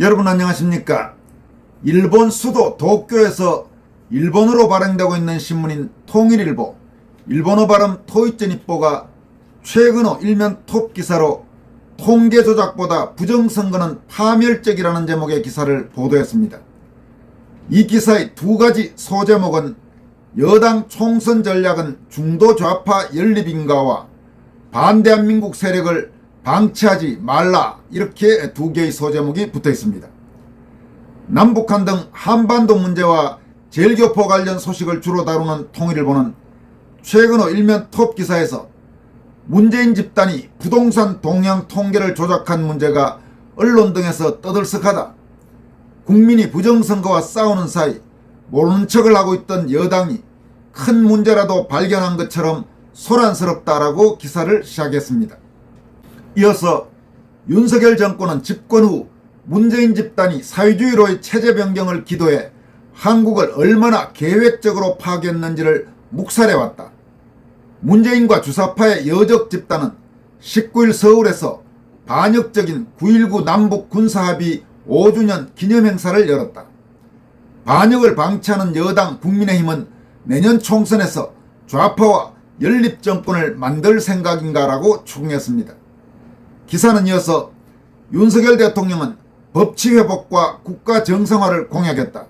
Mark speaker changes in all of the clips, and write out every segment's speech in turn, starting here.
Speaker 1: 여러분 안녕하십니까? 일본 수도 도쿄에서 일본어로 발행되고 있는 신문인 통일일보, 일본어 발음 토이젠입보가 최근호 일면 톱 기사로 통계 조작보다 부정선거는 파멸적이라는 제목의 기사를 보도했습니다. 이 기사의 두 가지 소제목은 여당 총선 전략은 중도 좌파 연립인가와 반대한민국 세력을 방치하지 말라 이렇게 두 개의 소제목이 붙어 있습니다. 남북한 등 한반도 문제와 제일교포 관련 소식을 주로 다루는 통일일보는 최근호 일면 톱 기사에서 문재인 집단이 부동산 동향 통계를 조작한 문제가 언론 등에서 떠들썩하다. 국민이 부정선거와 싸우는 사이 모르는 척을 하고 있던 여당이 큰 문제라도 발견한 것처럼 소란스럽다라고 기사를 시작했습니다. 이어서 윤석열 정권은 집권 후 문재인 집단이 사회주의로의 체제 변경을 기도해 한국을 얼마나 계획적으로 파괴했는지를 묵살해왔다. 문재인과 주사파의 여적 집단은 19일 서울에서 반역적인 9.19 남북 군사합의 5주년 기념행사를 열었다. 반역을 방치하는 여당 국민의힘은 내년 총선에서 좌파와 연립정권을 만들 생각인가라고 추궁했습니다. 기사는 이어서 윤석열 대통령은 법치 회복과 국가 정상화를 공약했다.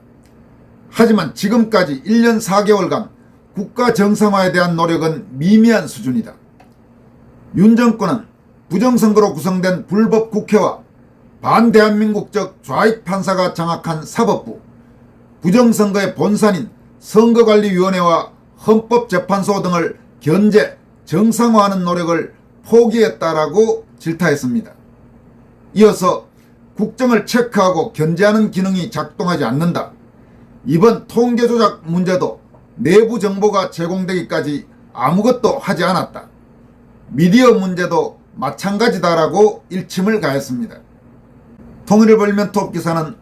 Speaker 1: 하지만 지금까지 1년 4개월간 국가 정상화에 대한 노력은 미미한 수준이다. 윤 정권은 부정선거로 구성된 불법 국회와 반대한민국적 좌익 판사가 장악한 사법부, 부정선거의 본산인 선거관리위원회와 헌법재판소 등을 견제, 정상화하는 노력을 포기했다라고 질타했습니다. 이어서 국정을 체크하고 견제하는 기능이 작동하지 않는다. 이번 통계 조작 문제도 내부 정보가 제공되기까지 아무것도 하지 않았다. 미디어 문제도 마찬가지다라고 일침을 가했습니다. 통일을 벌면 톱 기사는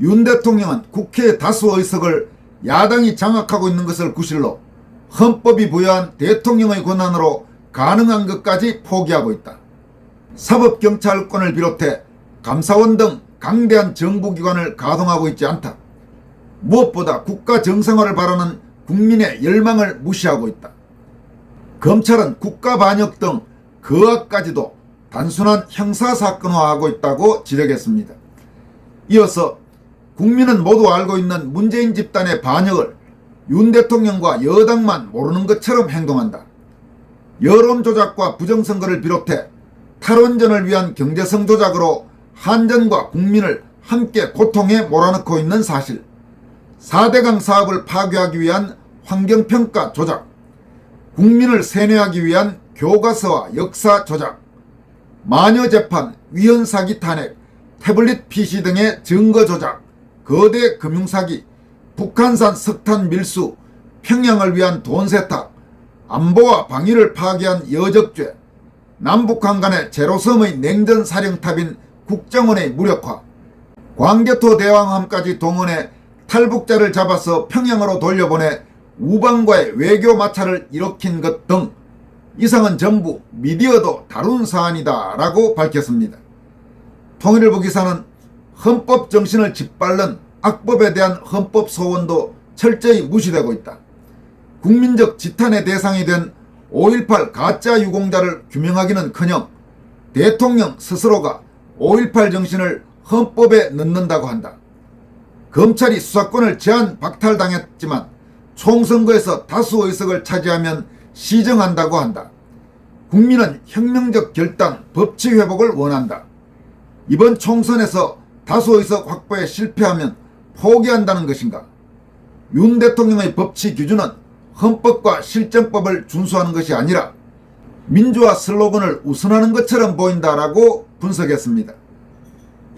Speaker 1: 윤 대통령은 국회 다수 의석을 야당이 장악하고 있는 것을 구실로 헌법이 부여한 대통령의 권한으로 가능한 것까지 포기하고 있다. 사법경찰권을 비롯해 감사원 등 강대한 정부기관을 가동하고 있지 않다. 무엇보다 국가 정상화를 바라는 국민의 열망을 무시하고 있다. 검찰은 국가 반역 등 그악까지도 단순한 형사사건화하고 있다고 지적했습니다. 이어서 국민은 모두 알고 있는 문재인 집단의 반역을 윤 대통령과 여당만 모르는 것처럼 행동한다. 여론 조작과 부정선거를 비롯해 탈원전을 위한 경제성 조작으로 한전과 국민을 함께 고통에 몰아넣고 있는 사실. 4대강 사업을 파괴하기 위한 환경평가 조작. 국민을 세뇌하기 위한 교과서와 역사 조작. 마녀 재판, 위헌 사기 탄핵, 태블릿 PC 등의 증거 조작, 거대 금융 사기, 북한산 석탄 밀수, 평양을 위한 돈 세탁, 안보와 방위를 파괴한 여적죄, 남북한 간의 제로섬의 냉전 사령탑인 국정원의 무력화, 광개토 대왕함까지 동원해 탈북자를 잡아서 평양으로 돌려보내 우방과의 외교 마찰을 일으킨 것 등 이상은 전부 미디어도 다룬 사안이다 라고 밝혔습니다. 통일일보 기사는 헌법 정신을 짓밟는 악법에 대한 헌법 소원도 철저히 무시되고 있다. 국민적 지탄의 대상이 된 5.18 가짜 유공자를 규명하기는커녕 대통령 스스로가 5.18 정신을 헌법에 넣는다고 한다. 검찰이 수사권을 제한 박탈당했지만 총선거에서 다수 의석을 차지하면 시정한다고 한다. 국민은 혁명적 결단, 법치 회복을 원한다. 이번 총선에서 다수 의석 확보에 실패하면 포기한다는 것인가? 윤 대통령의 법치 기준은 헌법과 실정법을 준수하는 것이 아니라 민주화 슬로건을 우선하는 것처럼 보인다라고 분석했습니다.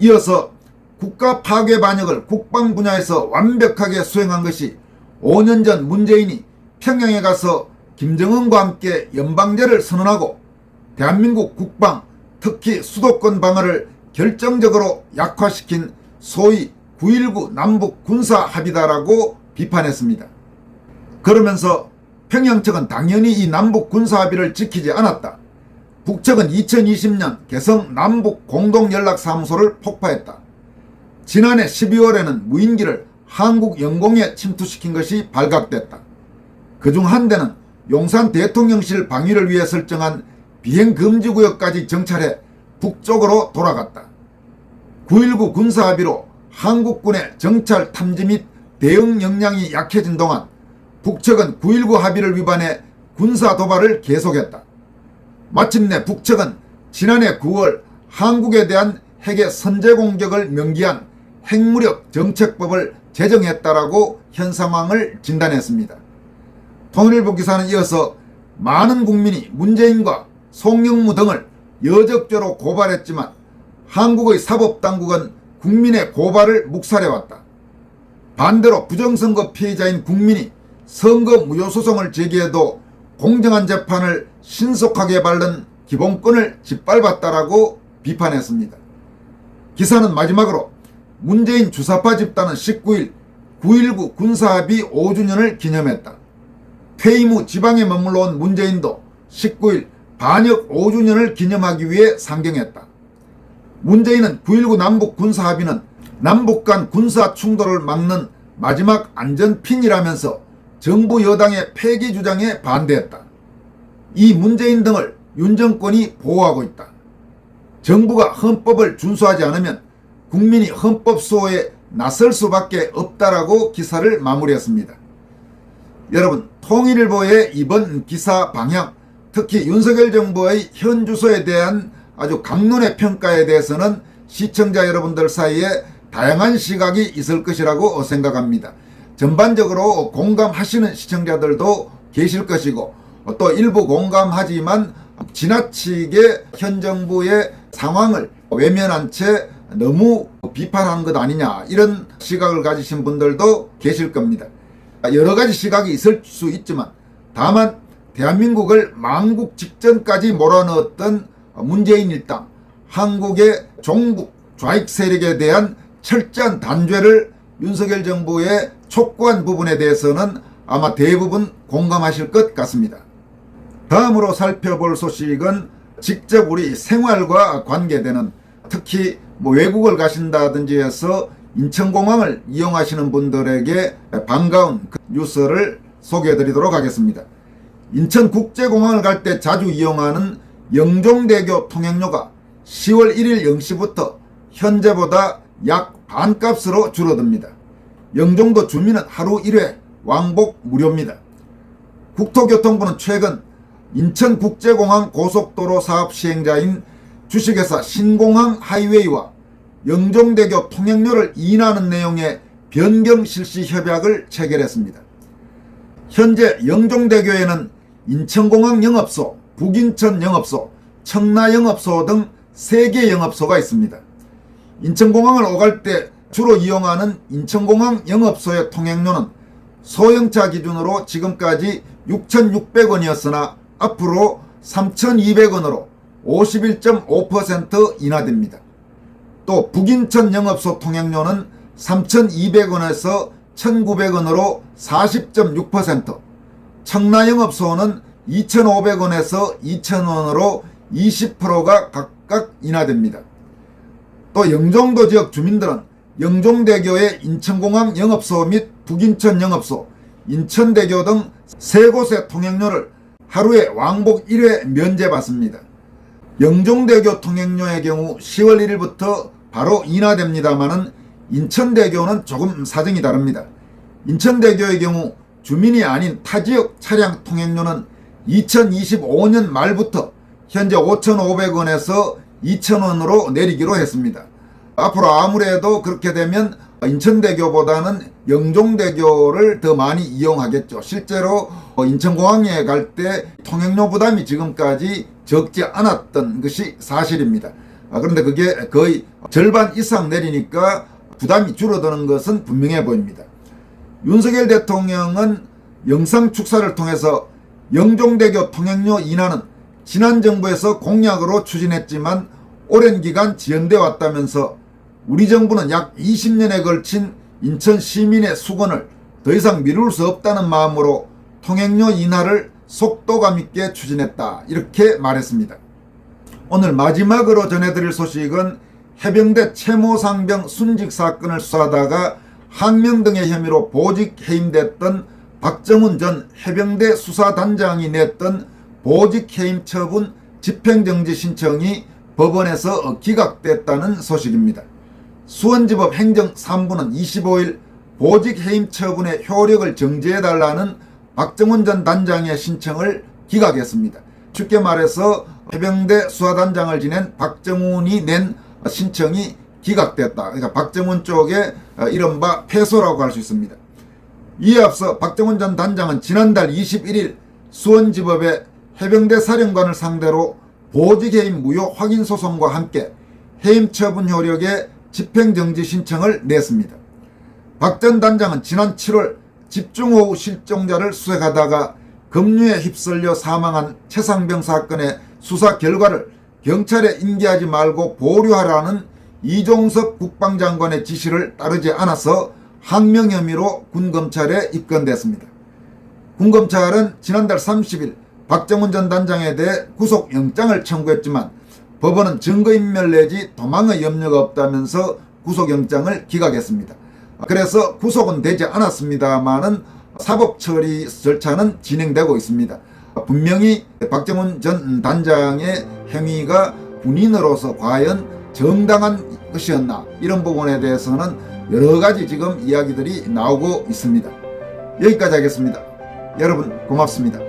Speaker 1: 이어서 국가 파괴 반역을 국방 분야에서 완벽하게 수행한 것이 5년 전 문재인이 평양에 가서 김정은과 함께 연방제를 선언하고 대한민국 국방, 특히 수도권 방어를 결정적으로 약화시킨 소위 9.19 남북 군사 합의다라고 비판했습니다. 그러면서 평양 측은 당연히 이 남북 군사 합의를 지키지 않았다. 북측은 2020년 개성 남북 공동연락사무소를 폭파했다. 지난해 12월에는 무인기를 한국 영공에 침투시킨 것이 발각됐다. 그중 한 대는 용산 대통령실 방위를 위해 설정한 비행금지구역까지 정찰해 북쪽으로 돌아갔다. 9.19 군사합의로 한국군의 정찰 탐지 및 대응 역량이 약해진 동안 북측은 9.19 합의를 위반해 군사 도발을 계속했다. 마침내 북측은 지난해 9월 한국에 대한 핵의 선제 공격을 명기한 핵무력 정책법을 제정했다라고 현 상황을 진단했습니다. 통일부 기사는 이어서 많은 국민이 문재인과 송영무 등을 여적죄로 고발했지만 한국의 사법당국은 국민의 고발을 묵살해왔다. 반대로 부정선거 피해자인 국민이 선거 무효소송을 제기해도 공정한 재판을 신속하게 밟는 기본권을 짓밟았다라고 비판했습니다. 기사는 마지막으로 문재인 주사파 집단은 19일 9.19 군사합의 5주년을 기념했다. 퇴임 후 지방에 머물러 온 문재인도 19일 반역 5주년을 기념하기 위해 상경했다. 문재인은 9.19 남북 군사합의는 남북 간 군사 충돌을 막는 마지막 안전핀이라면서 정부 여당의 폐기 주장에 반대했다. 이 문재인 등을 윤 정권이 보호하고 있다. 정부가 헌법을 준수하지 않으면 국민이 헌법 수호에 나설 수밖에 없다라고 기사를 마무리했습니다. 여러분 통일일보의 이번 기사 방향 특히 윤석열 정부의 현 주소에 대한 아주 강론의 평가에 대해서는 시청자 여러분들 사이에 다양한 시각이 있을 것이라고 생각합니다. 전반적으로 공감하시는 시청자들도 계실 것이고 또 일부 공감하지만 지나치게 현 정부의 상황을 외면한 채 너무 비판한 것 아니냐 이런 시각을 가지신 분들도 계실 겁니다. 여러 가지 시각이 있을 수 있지만 다만 대한민국을 망국 직전까지 몰아넣었던 문재인 일당 한국의 종북 좌익 세력에 대한 철저한 단죄를 윤석열 정부의 촉구한 부분에 대해서는 아마 대부분 공감하실 것 같습니다. 다음으로 살펴볼 소식은 직접 우리 생활과 관계되는 특히 뭐 외국을 가신다든지 해서 인천공항을 이용하시는 분들에게 반가운 그 뉴스를 소개해 드리도록 하겠습니다. 인천국제공항을 갈 때 자주 이용하는 영종대교 통행료가 10월 1일 0시부터 현재보다 약 반값으로 줄어듭니다. 영종도 주민은 하루 1회 왕복 무료입니다. 국토교통부는 최근 인천국제공항 고속도로 사업 시행자인 주식회사 신공항 하이웨이와 영종대교 통행료를 인하는 내용의 변경 실시 협약을 체결했습니다. 현재 영종대교에는 인천공항 영업소, 북인천 영업소, 청라 영업소 등 3개 영업소가 있습니다. 인천공항을 오갈 때 주로 이용하는 인천공항 영업소의 통행료는 소형차 기준으로 지금까지 6,600원이었으나 앞으로 3,200원으로 51.5% 인하됩니다. 또 북인천 영업소 통행료는 3,200원에서 1,900원으로 40.6%, 청라 영업소는 2,500원에서 2,000원으로 20%가 각각 인하됩니다. 또 영종도 지역 주민들은 영종대교의 인천공항 영업소 및 북인천 영업소, 인천대교 등 세 곳의 통행료를 하루에 왕복 1회 면제받습니다. 영종대교 통행료의 경우 10월 1일부터 바로 인하됩니다만은 인천대교는 조금 사정이 다릅니다. 인천대교의 경우 주민이 아닌 타지역 차량 통행료는 2025년 말부터 현재 5,500원에서 2,000원으로 내리기로 했습니다. 앞으로 아무래도 그렇게 되면 인천대교보다는 영종대교를 더 많이 이용하겠죠. 실제로 인천공항에 갈 때 통행료 부담이 지금까지 적지 않았던 것이 사실입니다. 아, 그런데 그게 거의 절반 이상 내리니까 부담이 줄어드는 것은 분명해 보입니다. 윤석열 대통령은 영상 축사를 통해서 영종대교 통행료 인하는 지난 정부에서 공약으로 추진했지만 오랜 기간 지연돼 왔다면서 우리 정부는 약 20년에 걸친 인천 시민의 수건을 더 이상 미룰 수 없다는 마음으로 통행료 인하를 속도감 있게 추진했다. 이렇게 말했습니다. 오늘 마지막으로 전해드릴 소식은 해병대 채모상병 순직 사건을 수사하다가 항명 등의 혐의로 보직 해임됐던 박정훈 전 해병대 수사단장이 냈던 보직 해임 처분 집행정지 신청이 법원에서 기각됐다는 소식입니다. 수원지법 행정 3부는 25일 보직 해임 처분의 효력을 정지해달라는 박정훈 전 단장의 신청을 기각했습니다. 쉽게 말해서 해병대 수사단장을 지낸 박정훈이 낸 신청이 기각됐다. 그러니까 박정훈 쪽에 이른바 패소라고 할 수 있습니다. 이에 앞서 박정훈 전 단장은 지난달 21일 수원지법에 해병대 사령관을 상대로 보직해임 무효 확인 소송과 함께 해임 처분 효력의 집행정지 신청을 냈습니다. 박 전 단장은 지난 7월 집중호우 실종자를 수색하다가 급류에 휩쓸려 사망한 최상병 사건의 수사 결과를 경찰에 인계하지 말고 보류하라는 이종섭 국방장관의 지시를 따르지 않아서 항명 혐의로 군검찰에 입건됐습니다. 군검찰은 지난달 30일 박정훈 전 단장에 대해 구속영장을 청구했지만 법원은 증거인멸 내지 도망의 염려가 없다면서 구속영장을 기각했습니다. 그래서 구속은 되지 않았습니다만은 사법 처리 절차는 진행되고 있습니다. 분명히 박정훈 전 단장의 행위가 군인으로서 과연 정당한 것이었나 이런 부분에 대해서는 여러 가지 지금 이야기들이 나오고 있습니다. 여기까지 하겠습니다. 여러분 고맙습니다.